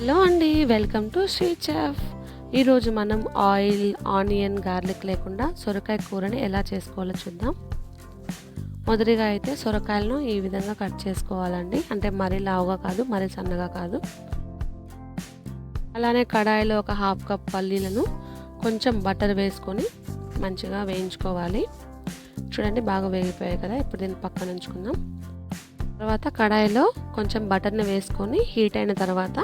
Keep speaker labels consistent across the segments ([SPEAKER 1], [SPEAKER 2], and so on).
[SPEAKER 1] Hello అండి welcome to Shri chef ఈరోజు మనం ఆయిల్ ఆనియన్ గార్లిక్ లేకుండా సొరకాయ కూరని ఎలా చేసుకోవాలో చూద్దాం. మొదటిగా అయితే సొరకాయలను ఈ విధంగా కట్ చేసుకోవాలండి. అంటే మరీ లావుగా కాదు మరీ సన్నగా కాదు. అలానే కడాయిలో ఒక హాఫ్ కప్ పల్లీలను కొంచెం బటర్ వేసుకొని మంచిగా వేయించుకోవాలి. చూడండి బాగా వేగిపోయాయి కదా ఇప్పుడు దీన్ని పక్కన ఉంచుకుందాం. తర్వాత కడాయిలో కొంచెం బటర్ని వేసుకొని హీట్ అయిన తర్వాత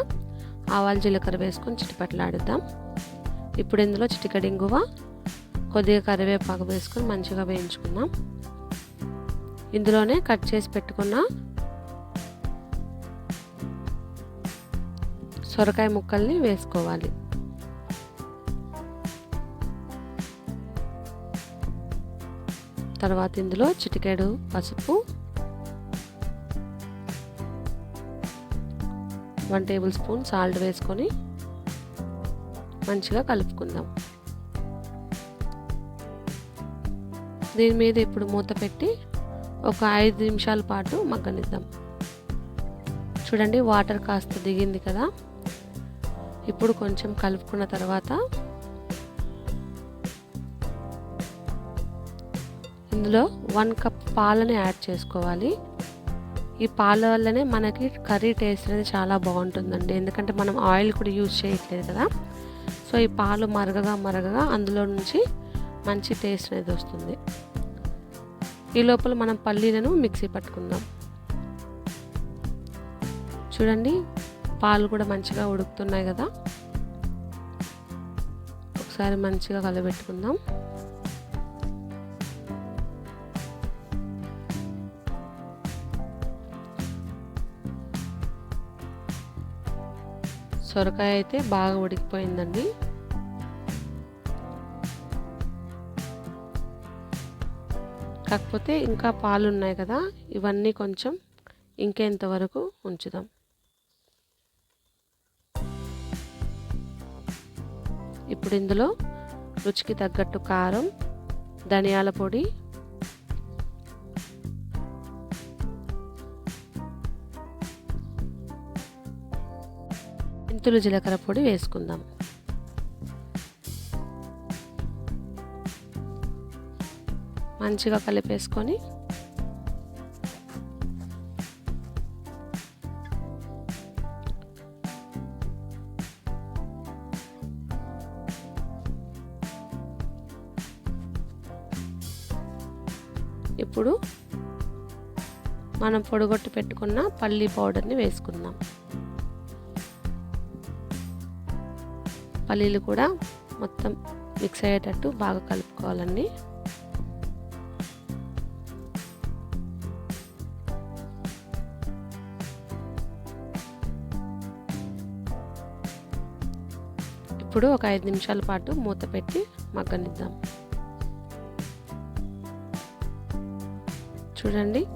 [SPEAKER 1] ఆవాలు జీలకర్ర వేసుకొని చిటిపట్లాడుద్దాం ఇప్పుడు ఇందులో చిటికడి ఇంగువ కొద్దిగా కరివేపాకు వేసుకొని మంచిగా వేయించుకుందాం. ఇందులోనే కట్ చేసి పెట్టుకున్న సొరకాయ ముక్కల్ని వేసుకోవాలి. తర్వాత ఇందులో చిటికెడు పసుపు వన్ టేబుల్ స్పూన్ సాల్ట్ వేసుకొని మంచిగా కలుపుకుందాం. దీని మీద ఇప్పుడు మూత పెట్టి ఒక ఐదు నిమిషాల పాటు మగ్గనిద్దాం. చూడండి వాటర్ కాస్త దిగింది కదా. ఇప్పుడు కొంచెం కలుపుకున్న తర్వాత ఇందులో వన్ కప్ పాలని యాడ్ చేసుకోవాలి. ఈ పాల వల్లనే మనకి కర్రీ టేస్ట్ అనేది చాలా బాగుంటుందండి. ఎందుకంటే మనం ఆయిల్ కూడా యూజ్ చేయట్లేదు కదా. సో ఈ పాలు మరగగా మరగగా అందులో నుంచి మంచి టేస్ట్ అనేది వస్తుంది. ఈ లోపల మనం పల్లీలను మిక్సీ పట్టుకుందాం. చూడండి పాలు కూడా మంచిగా ఉడుకుతున్నాయి కదా. ఒకసారి మంచిగా కలబెట్టుకుందాం. సొరకాయ అయితే బాగా ఉడికిపోయిందండి. కాకపోతే ఇంకా పాలు ఉన్నాయి కదా ఇవన్నీ కొంచెం ఇంకెంతవరకు ఉంచుదాం. ఇప్పుడు ఇందులో రుచికి తగ్గట్టు కారం ధనియాల పొడి మెంతులు జీలకర్ర పొడి వేసుకుందాం. మంచిగా కలిపేసుకొని ఇప్పుడు మనం పొడిగొట్టు పెట్టుకున్న పల్లీ పౌడర్ని వేసుకుందాం. పల్లీలు కూడా మొత్తం మిక్స్ అయ్యేటట్టు బాగా కలుపుకోవాలండి. ఇప్పుడు ఒక ఐదు నిమిషాల పాటు మూత పెట్టి మగ్గనిద్దాం. చూడండి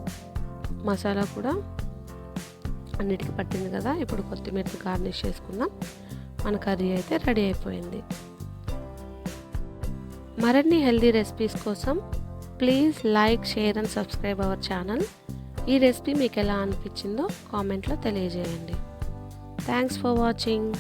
[SPEAKER 1] మసాలా కూడా అన్నిటికీ పట్టింది కదా. ఇప్పుడు కొత్తిమీర గార్నిష్ చేసుకుందాం. మన కర్రీ అయితే రెడీ అయిపోయింది. మరిన్ని హెల్దీ రెసిపీస్ కోసం please like share and subscribe our channel. ఈ రెసిపీ మీకు ఎలా అనిపించిందో కామెంట్లో తెలియజేయండి. Thanks for watching.